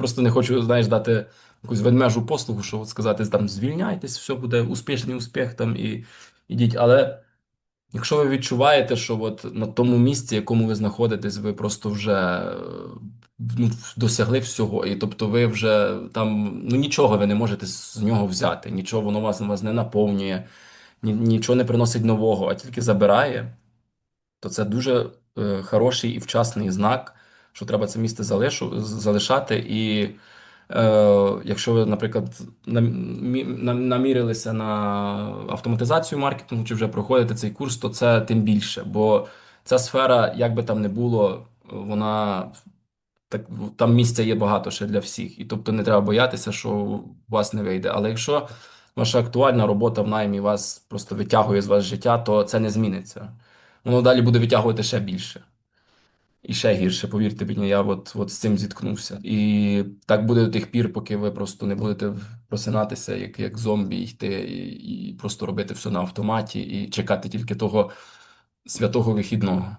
просто не хочу, знаєш, дати якусь ведмежу послугу, що от сказати, там звільняйтесь, все буде успішний успіх там і ідіть. Але якщо ви відчуваєте, що от на тому місці, якому ви знаходитесь, ви просто вже е, ну, досягли всього, і тобто ви вже там ну нічого ви не можете з нього взяти, нічого воно вас, вас не наповнює, ні, нічого не приносить нового, а тільки забирає то це дуже е, хороший і вчасний знак, що треба це місце залишу, залишати. І е, якщо ви, наприклад, намі- намірилися на автоматизацію маркетингу чи вже проходите цей курс, то це тим більше. Бо ця сфера, як би там не було, вона так там місця є багато ще для всіх. І тобто не треба боятися, що у вас не вийде. Але якщо ваша актуальна робота в наймі вас просто витягує з вас життя, то це не зміниться. Воно далі буде витягувати ще більше. І ще гірше, повірте мені, я от, от з цим зіткнувся. І так буде до тих пір, поки ви просто не будете просинатися, як, як зомбі, йти і, і просто робити все на автоматі і чекати тільки того святого вихідного.